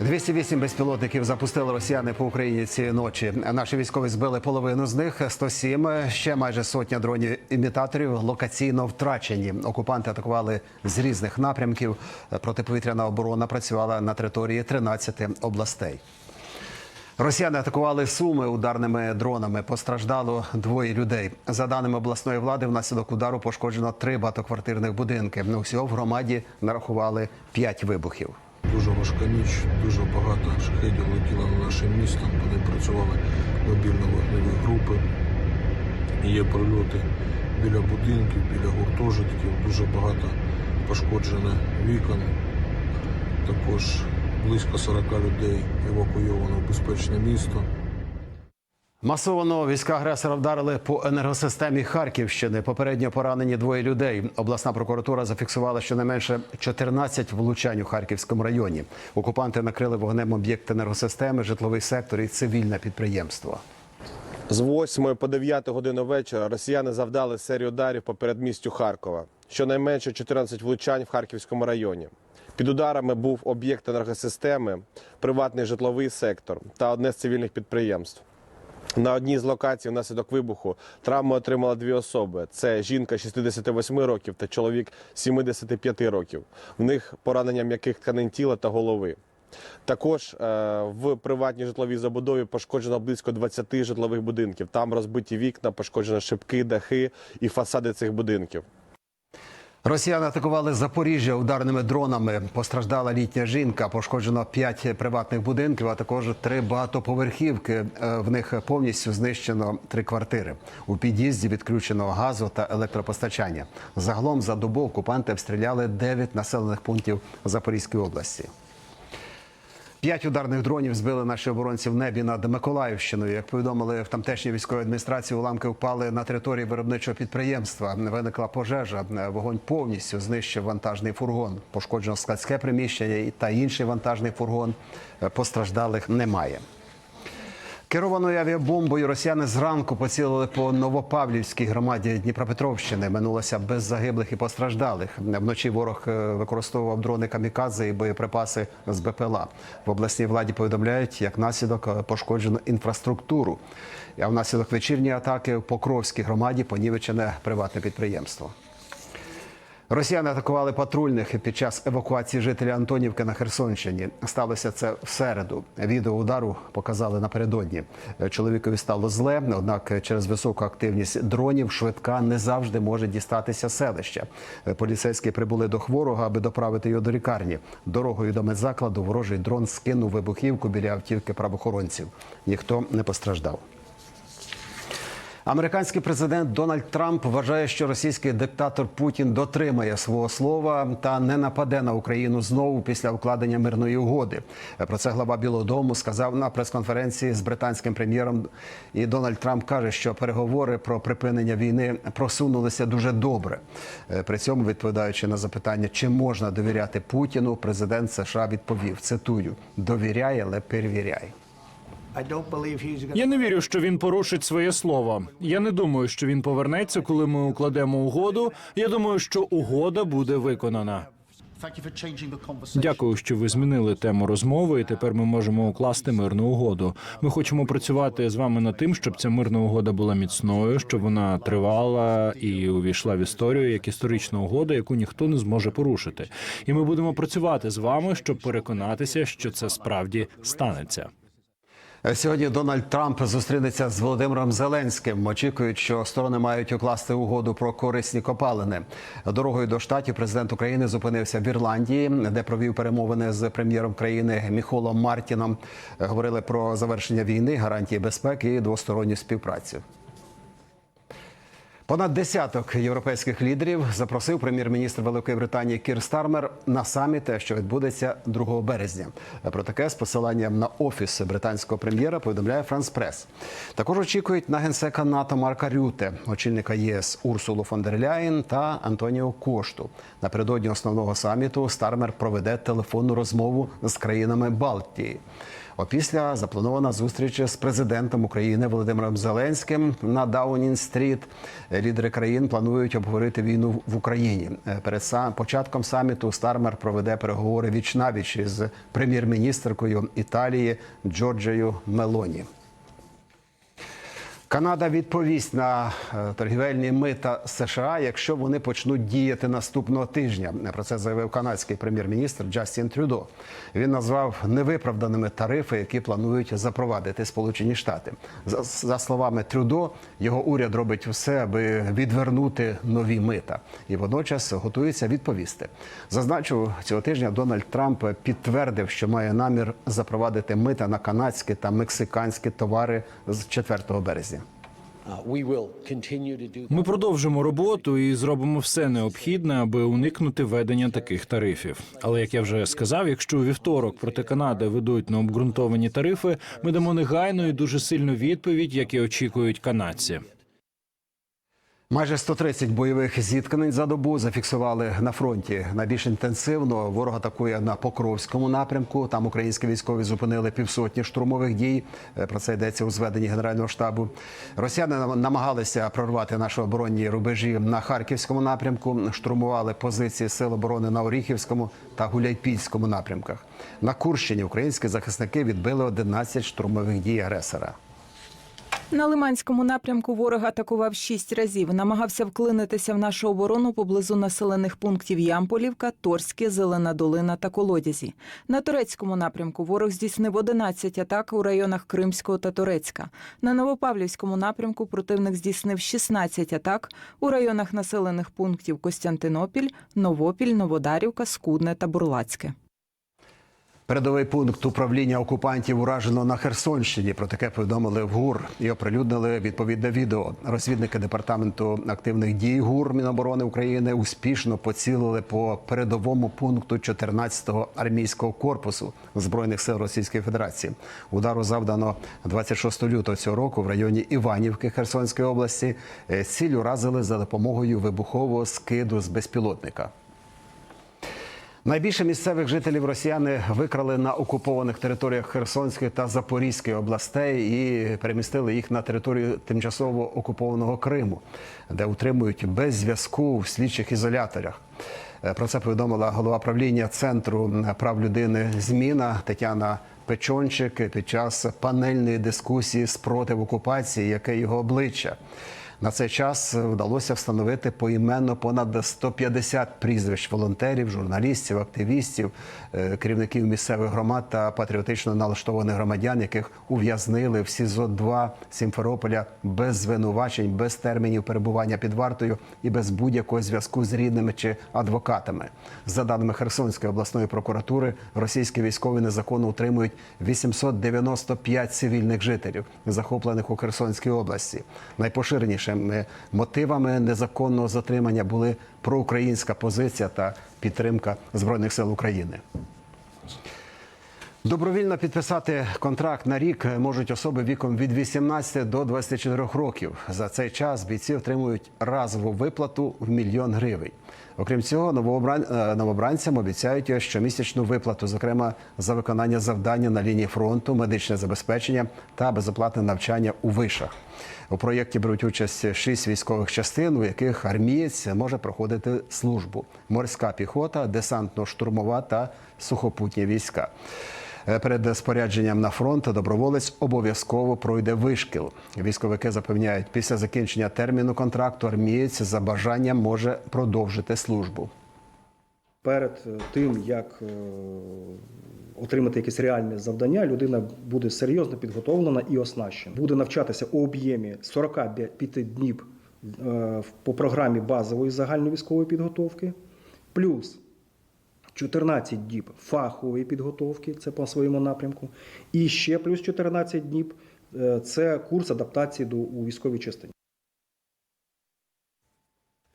208 безпілотників запустили росіяни по Україні цієї ночі. Наші військові збили половину з них 107. Ще майже сотня дронів імітаторів локаційно втрачені. Окупанти атакували з різних напрямків. Протиповітряна оборона працювала на території 13 областей. Росіяни атакували суми ударними дронами. Постраждало двоє людей. За даними обласної влади, внаслідок удару пошкоджено три багатоквартирних будинки. Усього в громаді нарахували п'ять вибухів. Дуже важка ніч, дуже багато шахедів летіло на наше місто. Вони працювали мобільно вогневі групи. Є прильоти біля будинків, біля гуртожитків, дуже багато пошкоджено вікон. Також близько 40 людей евакуйовано в безпечне місто. Масово війська агресора вдарили по енергосистемі Харківщини. Попередньо поранені двоє людей. Обласна прокуратура зафіксувала щонайменше 14 влучань у Харківському районі. Окупанти накрили вогнем об'єкт енергосистеми, житловий сектор і цивільне підприємство. З 8 по 9 годину вечора росіяни завдали серію ударів по передмістю Харкова. Щонайменше 14 влучань в Харківському районі. Під ударами був об'єкт енергосистеми, приватний житловий сектор та одне з цивільних підприємств. На одній з локацій внаслідок вибуху травми отримали дві особи: це жінка 68 років та чоловік 75 років. В них поранення м'яких тканин тіла та голови. Також е, в приватній житловій забудові пошкоджено близько 20 житлових будинків. Там розбиті вікна, пошкоджено шибки, дахи і фасади цих будинків. Росіяни атакували Запоріжжя ударними дронами. Постраждала літня жінка. Пошкоджено п'ять приватних будинків, а також три багатоповерхівки. Е, В них повністю знищено три квартири. У під'їзді відключено газу та електропостачання. Загалом за добу окупанти обстріляли дев'ять населених пунктів Запорізької області. П'ять ударних дронів збили наші оборонці в небі над Миколаївщиною. Як повідомили в тамтешній військовій адміністрації, уламки впали на території виробничого підприємства. Виникла пожежа. Вогонь повністю знищив вантажний фургон. Пошкоджено складське приміщення та інший вантажний фургон. Постраждалих немає. Керованою авіабомбою росіяни зранку поцілили по Новопавлівській громаді Дніпропетровщини. Минулося без загиблих і постраждалих. Вночі ворог е, використовував дрони камікадзе і боєприпаси з БПЛА. В обласній владі повідомляють, як наслідок е, пошкоджено інфраструктуру. А внаслідок вечірньої атаки в Покровській громаді понівечене приватне підприємство. Росіяни атакували патрульних під час евакуації жителя Антонівки на Херсонщині. Сталося це в середу. Відео удару показали напередодні. Чоловікові стало зле, однак через високу активність дронів швидка не завжди може дістатися селища. Поліцейські прибули до хворого, аби доправити його до лікарні. Дорогою до медзакладу ворожий дрон скинув вибухівку біля автівки правоохоронців. Ніхто не постраждав. Американський президент Дональд Трамп вважає, що російський диктатор Путін дотримає свого слова та не нападе на Україну знову після укладення мирної угоди. Про це глава Білого Дому сказав на прес-конференції з британським прем'єром. І Дональд Трамп каже, що переговори про припинення війни просунулися дуже добре. Е, При цьому, відповідаючи на запитання, чи можна довіряти Путіну, президент США відповів: цитую: довіряй, але перевіряй. Я не вірю, що він порушить своє слово. Я не думаю, що він повернеться, коли ми укладемо угоду. Я думаю, що угода буде виконана. Дякую, що ви змінили тему розмови, і тепер ми можемо укласти мирну угоду. Ми хочемо працювати з вами над тим, щоб ця мирна угода була міцною, щоб вона тривала і увійшла в історію як історична угода, яку ніхто не зможе порушити. І ми будемо працювати з вами, щоб переконатися, що це справді станеться. Сьогодні Дональд Трамп зустрінеться з Володимиром Зеленським. Очікують, що сторони мають укласти угоду про корисні копалини. Дорогою до штатів президент України зупинився в Ірландії, де провів перемовини з прем'єром країни Міхолом Мартіном. Говорили про завершення війни, гарантії безпеки і двосторонню співпрацю. Понад десяток європейських лідерів запросив прем'єр-міністр Великої Британії Кір Стармер на саміт, що відбудеться 2 березня. Про таке з посиланням на офіс британського прем'єра повідомляє Франс Прес. Також очікують на генсека НАТО Марка Рюте, очільника ЄС Урсулу фон дер Ляєн та Антоніо Кошту. Напередодні основного саміту Стармер проведе телефонну розмову з країнами Балтії. Опісля запланована зустріч з президентом України Володимиром Зеленським на Даунін-стріт. Лідери країн планують обговорити війну в Україні. Е, Перед сам початком саміту Стармер проведе переговори віч навіч із прем'єр-міністркою Італії Джорджею Мелоні. Канада відповість на е, торгівельні мита США, якщо вони почнуть діяти наступного тижня. Про це заявив канадський прем'єр-міністр Джастін Трюдо. Він назвав невиправданими тарифи, які планують запровадити Сполучені Штати. За, словами Трюдо, його уряд робить все, аби відвернути нові мита, і водночас готується відповісти. Зазначу, цього тижня Дональд Трамп підтвердив, що має намір запровадити мита на канадські та мексиканські товари з 4 березня. Ми продовжимо роботу і зробимо все необхідне, аби уникнути введення таких тарифів. Але як я вже сказав, якщо у вівторок проти Канади ведуть необґрунтовані тарифи, ми дамо негайну і дуже сильну відповідь, як і очікують канадці. Майже 130 бойових зіткнень за добу зафіксували на фронті. Найбільш інтенсивно ворог атакує на Покровському напрямку. Там українські військові зупинили півсотні штурмових дій. Е, Про це йдеться у зведенні Генерального штабу. Росіяни намагалися прорвати наші оборонні рубежі на Харківському напрямку. Штурмували позиції сил оборони на Оріхівському та Гуляйпільському напрямках. На Курщині українські захисники відбили 11 штурмових дій агресора. На Лиманському напрямку ворог атакував шість разів. Намагався вклинитися в нашу оборону поблизу населених пунктів Ямполівка, Торське, Зелена Долина та Колодязі. На турецькому напрямку ворог здійснив 11 атак у районах Кримського та Турецька. На Новопавлівському напрямку противник здійснив 16 атак у районах населених пунктів Костянтинопіль, Новопіль, Новодарівка, Скудне та Бурлацьке. Передовий пункт управління окупантів уражено на Херсонщині. Про таке повідомили в ГУР і оприлюднили відповідне відео. Розвідники департаменту активних дій ГУР Міноборони України успішно поцілили по передовому пункту 14-го армійського корпусу збройних сил Російської Федерації. Удару завдано 26 лютого цього року в районі Іванівки Херсонської області. Е, Ціль уразили за допомогою вибухового скиду з безпілотника. Найбільше місцевих жителів росіяни викрали на окупованих територіях Херсонської та Запорізької областей і перемістили їх на територію тимчасово окупованого Криму, де утримують без зв'язку в слідчих ізоляторах. Е, Про це повідомила голова правління центру прав людини Зміна Тетяна Печончик під час панельної дискусії спротив окупації, яке його обличчя. На цей час вдалося встановити поіменно понад 150 прізвищ волонтерів, журналістів, активістів, е, керівників місцевих громад та патріотично налаштованих громадян, яких ув'язнили в СІЗО 2 Сімферополя без звинувачень, без термінів перебування під вартою і без будь-якого зв'язку з рідними чи адвокатами. За даними Херсонської обласної прокуратури, російські військові незаконно утримують 895 цивільних жителів, захоплених у Херсонській області. Найпоширенішими мотивами незаконного затримання були проукраїнська позиція та підтримка збройних сил України. Добровільно підписати контракт на рік можуть особи віком від 18 до 24 років. За цей час бійці отримують разову виплату в мільйон гривень. Окрім цього, е, новобранцям обіцяють щомісячну виплату, зокрема за виконання завдання на лінії фронту, медичне забезпечення та безоплатне навчання у вишах. У проєкті беруть участь шість військових частин, у яких армієць може проходити службу: морська піхота, десантно-штурмова та сухопутні війська. Е, Перед спорядженням на фронт доброволець обов'язково пройде вишкіл. Військовики запевняють, після закінчення терміну контракту армієць за бажанням може продовжити службу. Перед тим, як е, отримати якесь реальне завдання, людина буде серйозно підготовлена і оснащена. Буде навчатися у об'ємі 45 днів е, по програмі базової загальної військової підготовки, плюс 14 днів фахової підготовки, це по своєму напрямку, і ще плюс 14 днів е, це курс адаптації до у військовій частині.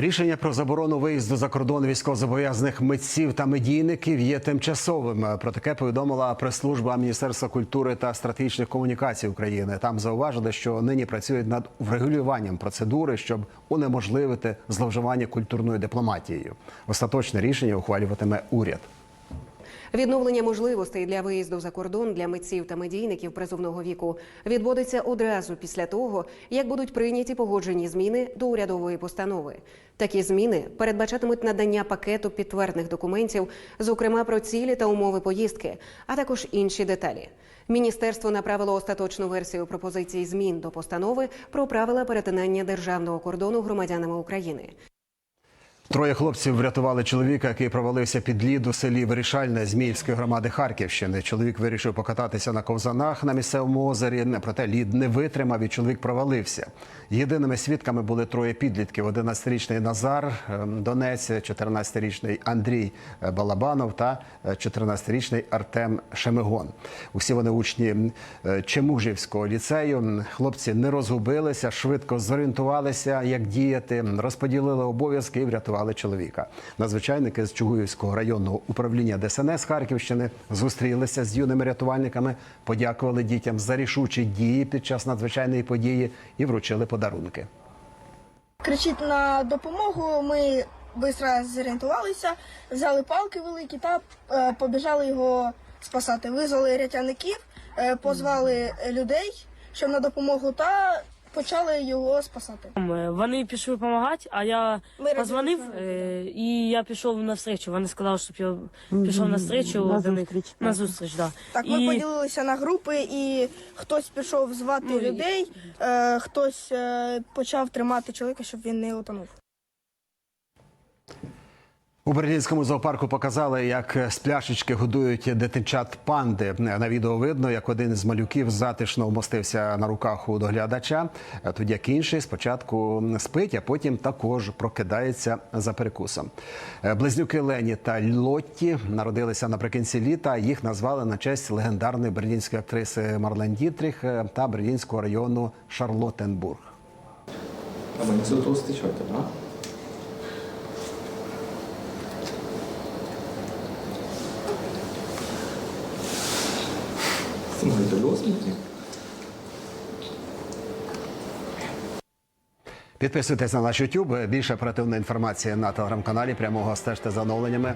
Рішення про заборону виїзду за кордон військовозобов'язаних митців та медійників є тимчасовим. Про таке повідомила прес-служба Міністерства культури та стратегічних комунікацій України. Там зауважили, що нині працюють над врегулюванням процедури, щоб унеможливити зловживання культурною дипломатією. Остаточне рішення ухвалюватиме уряд. Відновлення можливостей для виїзду за кордон для митців та медійників призовного віку відбудеться одразу після того, як будуть прийняті погоджені зміни до урядової постанови. Такі зміни передбачатимуть надання пакету підтвердних документів, зокрема про цілі та умови поїздки, а також інші деталі. Міністерство направило остаточну версію пропозицій змін до постанови про правила перетинання державного кордону громадянами України. Троє хлопців врятували чоловіка, який провалився під лід у селі Вирішальне Зміївської громади Харківщини. Чоловік вирішив покататися на ковзанах на місцевому озері. Проте лід не витримав і чоловік провалився. Єдиними свідками були троє підлітків: 11-річний Назар ем, Донець, 14-річний Андрій е, Балабанов та е, 14-річний Артем Шемигон. Усі вони учні е, Чемужівського ліцею. Хлопці не розгубилися, швидко зорієнтувалися, як діяти, розподілили обов'язки і врятували чоловіка. Надзвичайники з Чугуївського районного управління ДСНС Харківщини зустрілися з юними рятувальниками, подякували дітям за рішучі дії під час надзвичайної події і вручили подарунки. кричить на допомогу. Ми швидко зорієнтувалися, взяли палки великі та е, побіжали його спасати. Визвали рятівників, е, позвали людей, щоб на допомогу, та почали його спасати. Е, Вони пішли допомагати, а я Ми позвонив разом е, і я пішов на встречу. Вони сказали, щоб я пішов на встречу до них. На зустріч, да. Так, ми і... поділилися на групи, і хтось пішов звати Ну, і- людей, е, хтось е, почав тримати чоловіка, щоб він не утонув. У Берлінському зоопарку показали, як з пляшечки годують дитинчат панди. На відео видно, як один з малюків затишно вмостився на руках у доглядача, тоді як інший спочатку спить, а потім також прокидається за перекусом. Близнюки Лені та Лотті народилися наприкінці літа. Їх назвали на честь легендарної берлінської актриси Марлен Дітріх та берлінського району Шарлоттенбург. Aber nicht so durstig mit dir? Підписуйтесь на наш YouTube. Більше оперативної інформації на телеграм-каналі. Прямого стежте за оновленнями.